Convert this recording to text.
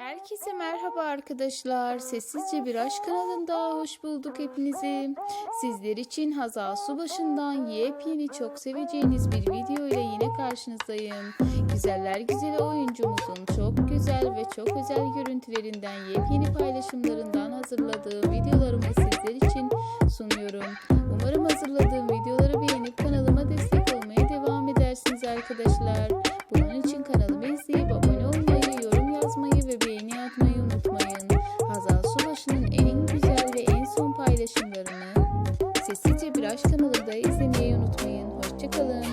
Herkese merhaba arkadaşlar. Sessizce Bir Aşk kanalında hoş bulduk hepinizi. Sizler için Hazal Subaşı'ndan yepyeni çok seveceğiniz bir video ile yine karşınızdayım. Güzeller güzeli oyuncumuzun çok güzel ve çok özel görüntülerinden yepyeni paylaşımlarından hazırladığım videolarımı sizler için sunuyorum. Umarım hazırladığım videoları beğenip kanalıma destek olmaya devam edersiniz arkadaşlar. videoları izlemeyi unutmayın. Hoşçakalın.